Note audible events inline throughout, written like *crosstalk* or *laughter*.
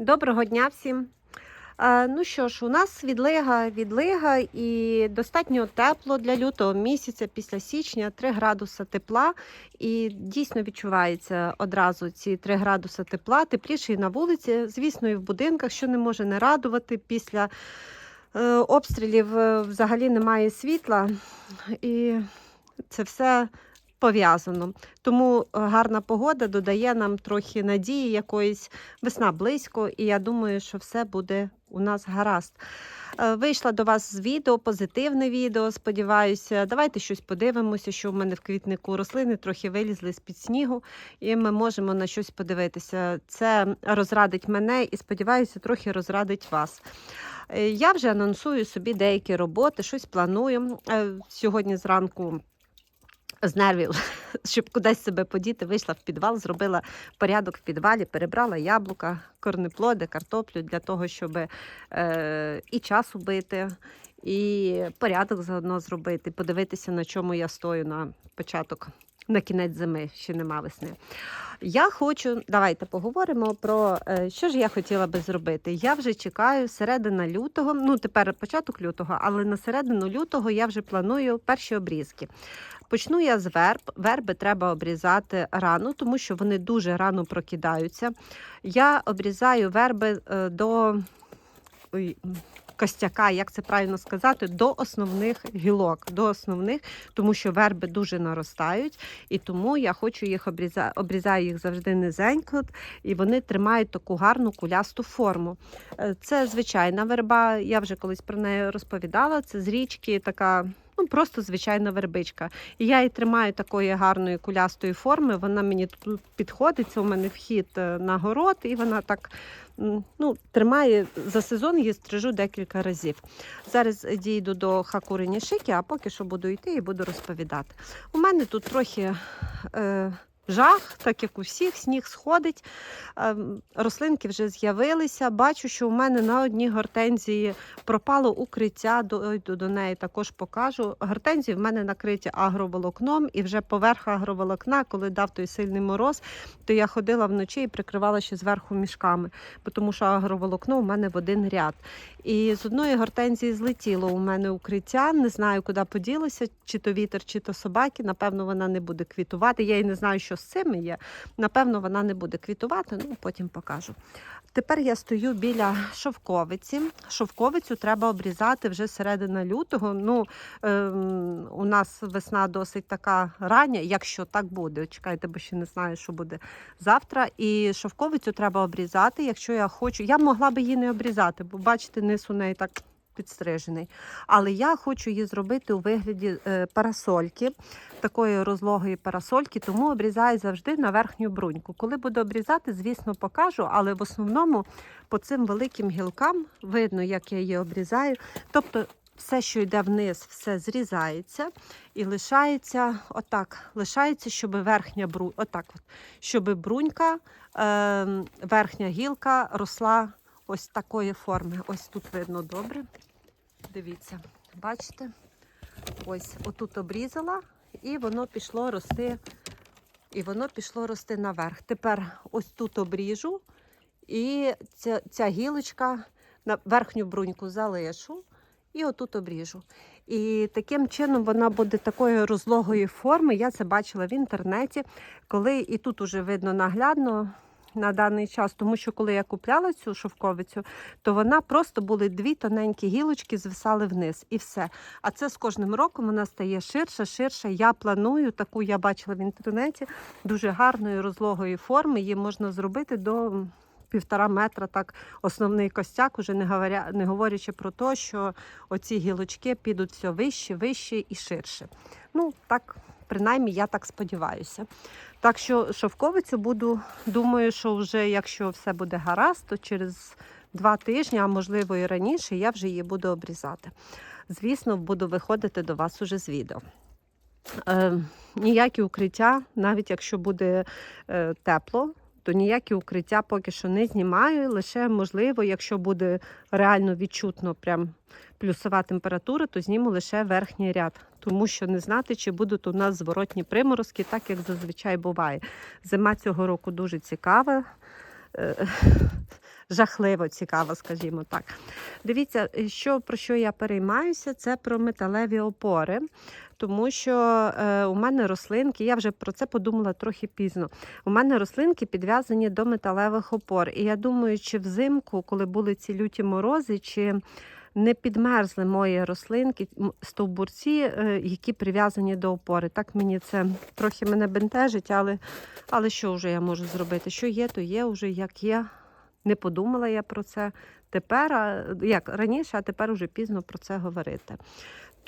Доброго дня всім. Ну що ж, у нас відлига, відлига і достатньо тепло для лютого місяця після січня 3 градуса тепла. І дійсно відчувається одразу ці 3 градуса тепла, тепліше і на вулиці, звісно, і в будинках, що не може не радувати. Після е, обстрілів е, взагалі немає світла, і це все пов'язано. Тому е, гарна погода додає нам трохи надії якоїсь весна близько, і я думаю, що все буде у нас гаразд. Е, Вийшла до вас з відео, позитивне відео. Сподіваюся, давайте щось подивимося, що в мене в квітнику рослини трохи вилізли з під снігу, і ми можемо на щось подивитися. Це розрадить мене і сподіваюся, трохи розрадить вас. Е, Я вже анонсую собі деякі роботи, щось планую. Сьогодні зранку з нервів, *laughs* щоб кудись себе подіти, вийшла в підвал, зробила порядок в підвалі, перебрала яблука, корнеплоди, картоплю для того, щоб е, і час убити, і порядок заодно зробити, подивитися, на чому я стою на початок, на кінець зими, ще нема весни. Я хочу, давайте поговоримо про е, що ж я хотіла би зробити. Я вже чекаю середина лютого, ну тепер початок лютого, але на середину лютого я вже планую перші обрізки. Почну я з верб. Верби треба обрізати рано, тому що вони дуже рано прокидаються. Я обрізаю верби е, до ой, костяка, як це правильно сказати, до основних гілок, до основних, тому що верби дуже наростають, і тому я хочу їх обрізати, обрізаю їх завжди низенько, і вони тримають таку гарну кулясту форму. Е, Це звичайна верба, я вже колись про неї розповідала. Це з річки така. Ну, просто звичайна вербичка. І я її тримаю такої гарної кулястої форми. Вона мені тут підходить. Це у мене вхід е, на город, і вона так ну, тримає за сезон, її стрижу декілька разів. Зараз дійду до хакурині шики, а поки що буду йти і буду розповідати. У мене тут трохи. Е, Жах, так як у всіх, сніг сходить, ем, рослинки вже з'явилися. Бачу, що у мене на одній гортензії пропало укриття, дойду до неї також покажу. Гортензії в мене накриті агроволокном, і вже поверх агроволокна, коли дав той сильний мороз, то я ходила вночі і прикривала ще зверху мішками, тому що агроволокно у мене в один ряд. І з одної гортензії злетіло у мене укриття. Не знаю, куди поділося, чи то вітер, чи то собаки. Напевно, вона не буде квітувати. Я і не знаю, що з цим є. Напевно, вона не буде квітувати, ну потім покажу. Тепер я стою біля шовковиці. Шовковицю треба обрізати вже середина лютого. Ну, ем, у нас весна досить така рання, якщо так буде. Чекайте, бо ще не знаю, що буде завтра. І шовковицю треба обрізати, якщо я хочу. Я могла би її не обрізати, бо бачите, низ у неї так підстрижений. Але я хочу її зробити у вигляді е, парасольки, такої розлогої парасольки, тому обрізаю завжди на верхню бруньку. Коли буду обрізати, звісно, покажу, але в основному по цим великим гілкам видно, як я її обрізаю. Тобто все, що йде вниз, все зрізається і лишається отак. Лишається, щоб верхня бру... отак от, щоб брунька, е, верхня гілка росла ось такої форми. Ось тут видно добре. Дивіться, бачите? Ось отут обрізала, і воно пішло рости. І воно пішло рости наверх. Тепер ось тут обріжу, і ця, ця гілочка на верхню бруньку залишу і отут обріжу. І таким чином вона буде такої розлогої форми. Я це бачила в інтернеті, коли і тут уже видно наглядно на даний час, тому що коли я купляла цю шовковицю, то вона просто були дві тоненькі гілочки, звисали вниз і все. А це з кожним роком вона стає ширша, ширша. Я планую таку, я бачила в інтернеті, дуже гарної розлогої форми. Її можна зробити до півтора метра, так основний костяк, уже не говоря, не говорячи про те, що оці гілочки підуть все вище, вище і ширше. Ну, так, принаймні, я так сподіваюся. Так що шовковицю буду, думаю, що вже якщо все буде гаразд, то через два тижні, а можливо і раніше, я вже її буду обрізати. Звісно, буду виходити до вас уже з відео. Е, ніякі укриття, навіть якщо буде е, тепло, то ніякі укриття поки що не знімаю. Лише можливо, якщо буде реально відчутно прям плюсова температура, то зніму лише верхній ряд, тому що не знати, чи будуть у нас зворотні приморозки, так як зазвичай буває. Зима цього року дуже цікава. Е, жахливо цікаво, скажімо так. Дивіться, е, що, про що я переймаюся, це про металеві опори. Тому що е, у мене рослинки, я вже про це подумала трохи пізно. У мене рослинки підв'язані до металевих опор. І я думаю, чи взимку, коли були ці люті морози, чи не підмерзли мої рослинки, стовбурці, е, які прив'язані до опори. Так мені це трохи мене бентежить, але, але що вже я можу зробити? Що є, то є вже як є. Не подумала я про це тепер, як раніше, а тепер уже пізно про це говорити.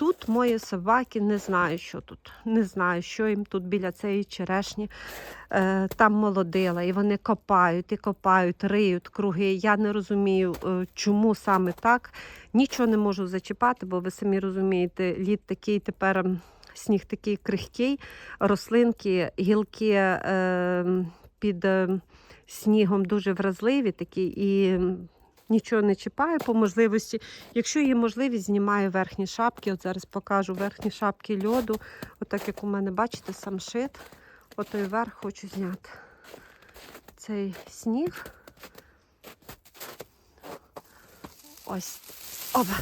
Тут мої собаки не знаю, що тут. Не знаю, що їм тут біля цієї черешні. Е, там молодила, і вони копають, і копають, риють круги. Я не розумію, е, чому саме так. Нічого не можу зачіпати, бо ви самі розумієте, лід такий тепер сніг такий крихкий, рослинки, гілки е, під е, снігом дуже вразливі такі і. Нічого не чіпаю по можливості. Якщо є можливість, знімаю верхні шапки. От зараз покажу верхні шапки льоду. Отак як у мене, бачите, самшит. Отой верх хочу зняти. Цей сніг. Ось. Оба.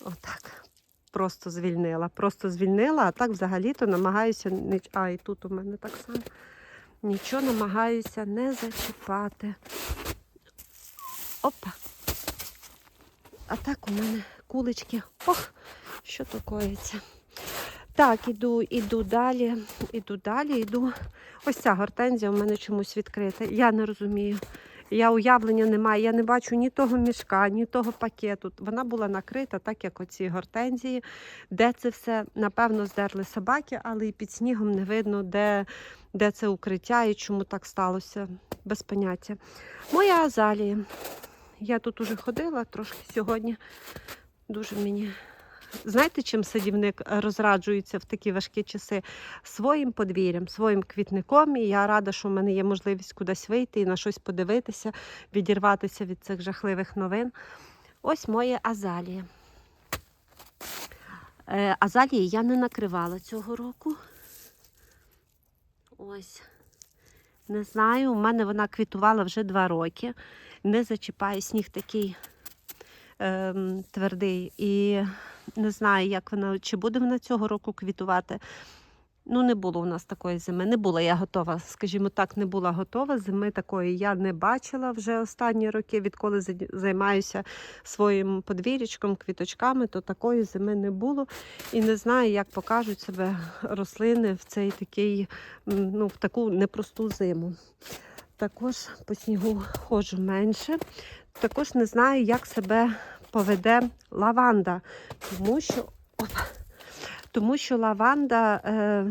Отак. Просто звільнила. Просто звільнила, а так взагалі-то намагаюся. А, і тут у мене так само. Нічого намагаюся не зачіпати. Опа. А так у мене кулички. Ох, що то коїться. Так, іду, іду далі, іду далі, іду. Ось ця гортензія у мене чомусь відкрита. Я не розумію. Я уявлення не маю. Я не бачу ні того мішка, ні того пакету. Вона була накрита, так як оці гортензії. Де це все? Напевно, здерли собаки, але і під снігом не видно, де, де це укриття і чому так сталося. Без поняття. Моя азалія. Я тут уже ходила трошки сьогодні. Дуже мені. Знаєте, чим садівник розраджується в такі важкі часи? Своїм подвір'ям, своїм квітником. І я рада, що в мене є можливість кудись вийти і на щось подивитися, відірватися від цих жахливих новин. Ось моє азалія. Е, Азалії я не накривала цього року. Ось. Не знаю, у мене вона квітувала вже два роки. Не зачіпає сніг такий ем, твердий. І не знаю, як вона, чи буде вона цього року квітувати. Ну, не було у нас такої зими. Не була я готова, скажімо так, не була готова. Зими такої я не бачила вже останні роки, відколи займаюся своїм подвір'ячком, квіточками, то такої зими не було. І не знаю, як покажуть себе рослини в цей такий, ну, в таку непросту зиму. Також по снігу ходжу менше. Також не знаю, як себе поведе лаванда, тому що, опа, тому що лаванда е,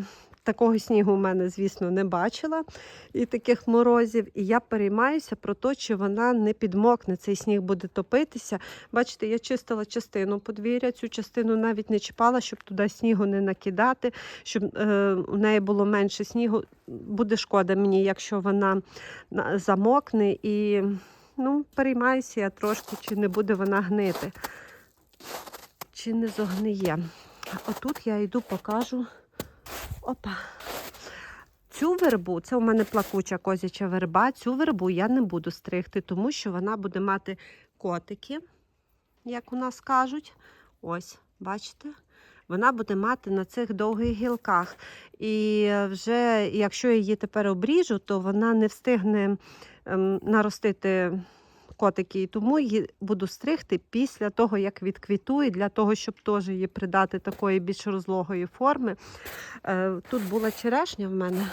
такого снігу в мене, звісно, не бачила і таких морозів. І я переймаюся про те, чи вона не підмокне. Цей сніг буде топитися. Бачите, я чистила частину подвір'я, цю частину навіть не чіпала, щоб туди снігу не накидати, щоб е, у неї було менше снігу. Буде шкода мені, якщо вона замокне і ну, переймаюся я трошки, чи не буде вона гнити, чи не зогниє. Отут я йду, покажу. Опа. Цю вербу, це у мене плакуча козяча верба. Цю вербу я не буду стригти, тому що вона буде мати котики, як у нас кажуть. Ось, бачите? Вона буде мати на цих довгих гілках. І вже якщо її тепер обріжу, то вона не встигне наростити котики. І тому її буду стригти після того, як відквітує, для того, щоб теж її придати такої більш розлогої форми. Е, Тут була черешня в мене.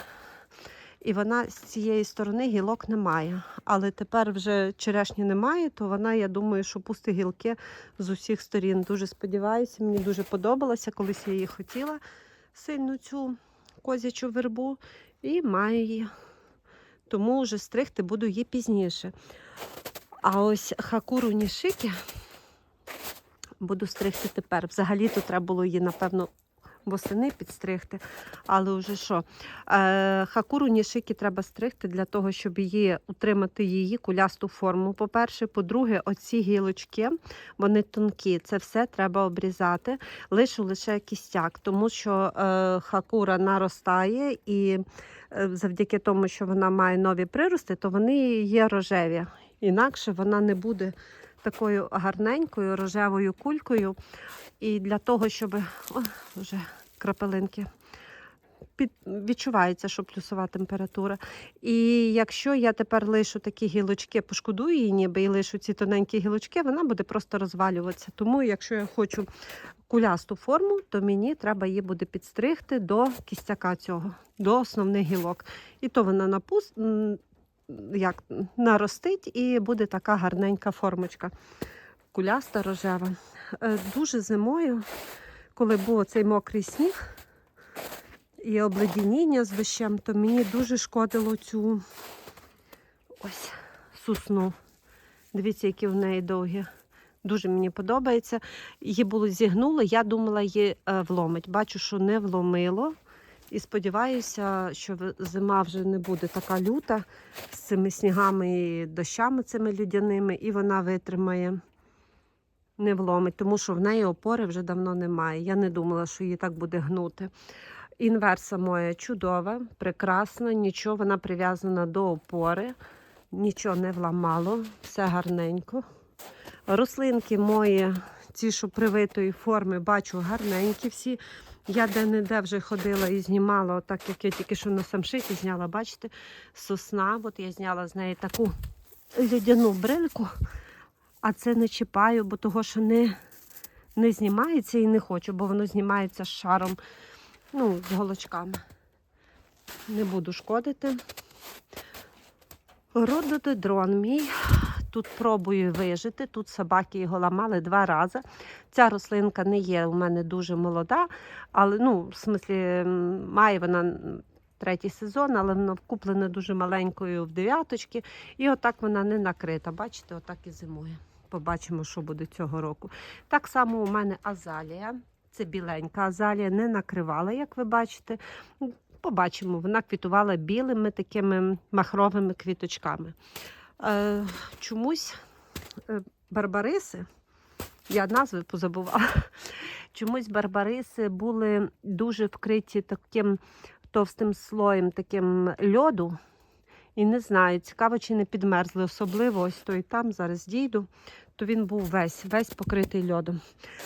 І вона з цієї сторони гілок немає. Але тепер вже черешні немає, то вона, я думаю, що пусти гілки з усіх сторін. Дуже сподіваюся, мені дуже подобалося. Колись я її хотіла сильно цю козячу вербу і маю її. Тому вже стригти буду її пізніше. А ось хакуру нішики буду стригти тепер. Взагалі-то треба було її, напевно, восени підстригти. Але вже що? Е, хакуру нішики треба стригти для того, щоб її утримати її кулясту форму. По-перше, по-друге, оці гілочки, вони тонкі. Це все треба обрізати. Лишу лише кістяк, тому що е, хакура наростає і завдяки тому, що вона має нові прирости, то вони є рожеві. Інакше вона не буде такою гарненькою рожевою кулькою. І для того, щоб о, вже крапелинки. Під, відчувається, що плюсова температура. І якщо я тепер лишу такі гілочки, пошкодую її ніби і лишу ці тоненькі гілочки, вона буде просто розвалюватися. Тому, якщо я хочу кулясту форму, то мені треба її буде підстригти до кістяка цього, до основних гілок. І то вона напус... як, наростить і буде така гарненька формочка. Куляста рожева. Е, Дуже зимою, коли був цей мокрий сніг і обледеніння з дощем, то мені дуже шкодило цю ось сосну. Дивіться, які в неї довгі. Дуже мені подобається. Її було зігнуло, я думала, її е, вломить. Бачу, що не вломило. І сподіваюся, що зима вже не буде така люта з цими снігами і дощами цими людяними, і вона витримає, не вломить, тому що в неї опори вже давно немає. Я не думала, що її так буде гнути. Інверса моя чудова, прекрасна, нічого, вона прив'язана до опори, нічого не вламало, все гарненько. Рослинки мої, ці, що привитої форми, бачу гарненькі всі. Я де-не-де вже ходила і знімала, отак як я тільки що на самшиті зняла, бачите, сосна. От я зняла з неї таку людяну брильку, а це не чіпаю, бо того, що не, не знімається і не хочу, бо воно знімається з шаром, ну, з голочками. Не буду шкодити. Рододендрон мій. Тут пробую вижити. Тут собаки його ламали два рази. Ця рослинка не є у мене дуже молода, але ну, в смислі, має вона третій сезон, але вона куплена дуже маленькою в дев'яточки. І отак вона не накрита. Бачите, отак і зимує. Побачимо, що буде цього року. Так само у мене азалія. Це біленька азалія, не накривала, як ви бачите. Побачимо, вона квітувала білими такими махровими квіточками. Е, чомусь е, барбариси, я назви позабувала. Чомусь барбариси були дуже вкриті таким товстим слоєм таким льоду. І не знаю, цікаво, чи не підмерзли. Особливо ось той там, зараз дійду, то він був весь, весь покритий льодом.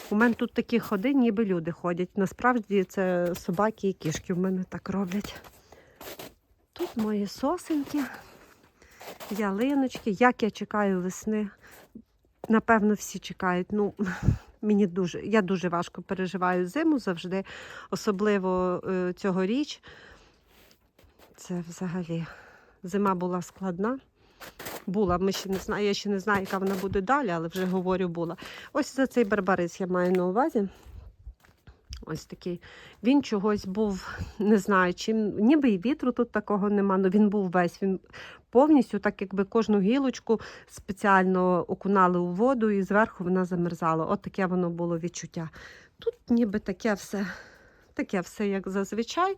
У мене тут такі ходи, ніби люди ходять. Насправді це собаки і кішки в мене так роблять. Тут мої сосенки, ялиночки. Як я чекаю весни. Напевно, всі чекають. Ну, *laughs* мені дуже, я дуже важко переживаю зиму завжди, особливо е, цьогоріч. Це взагалі зима була складна. Була, ми ще не знаю, я ще не знаю, яка вона буде далі, але вже говорю, була. Ось за цей барбарис я маю на увазі. Ось такий. Він чогось був, не знаю, чим, ніби і вітру тут такого нема, але він був весь. Він повністю, так якби кожну гілочку спеціально окунали у воду і зверху вона замерзала. От таке воно було відчуття. Тут ніби таке все, таке все, як зазвичай.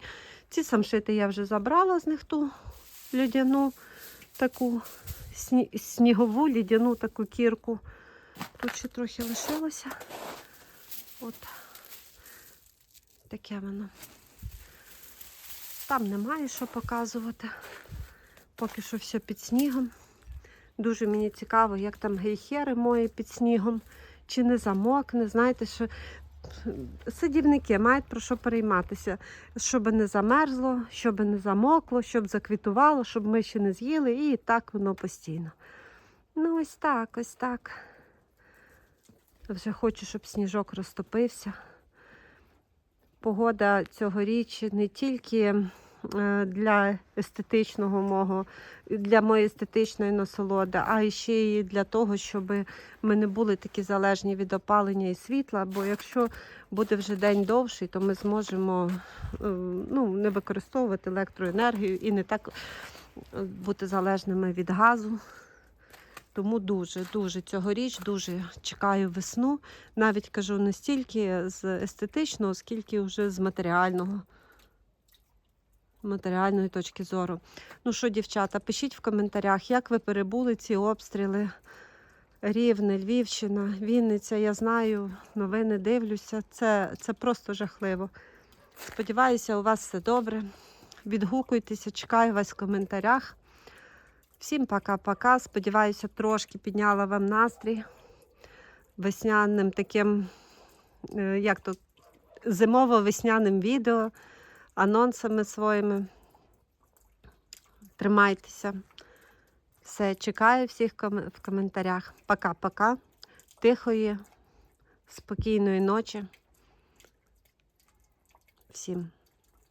Ці самшити я вже забрала з них ту льодяну таку снігову лідяну таку кірку. Тут ще трохи лишилося. От таке воно. Там немає що показувати. Поки що все під снігом. Дуже мені цікаво, як там гейхери мої під снігом, чи не замокне. Знаєте, що садівники мають про що перейматися, щоб не замерзло, щоб не замокло, щоб заквітувало, щоб ми ще не з'їли, і так воно постійно. Ну, ось так, ось так. Вже хочу, щоб сніжок розтопився. Погода цьогоріч не тільки для естетичного мого, для моєї естетичної насолоди, а ще й для того, щоб ми не були такі залежні від опалення і світла. Бо якщо буде вже день довший, то ми зможемо е, ну, не використовувати електроенергію і не так е, бути залежними від газу. Тому дуже, дуже цьогоріч дуже чекаю весну. Навіть кажу не стільки з естетичного, скільки вже з матеріального. Матеріальної точки зору. Ну що, дівчата, пишіть в коментарях, як ви перебули ці обстріли. Рівне, Львівщина, Вінниця, я знаю, новини дивлюся. Це, це просто жахливо. Сподіваюся, у вас все добре. відгукуйтеся, чекаю вас в коментарях. Всім пока-пока. Сподіваюся, трошки підняла вам настрій весняним таким, е, як то, зимово-весняним відео, анонсами своїми. Тримайтеся. Все, чекаю всіх в коментарях. Пока-пока. Тихої, спокійної ночі. Всім.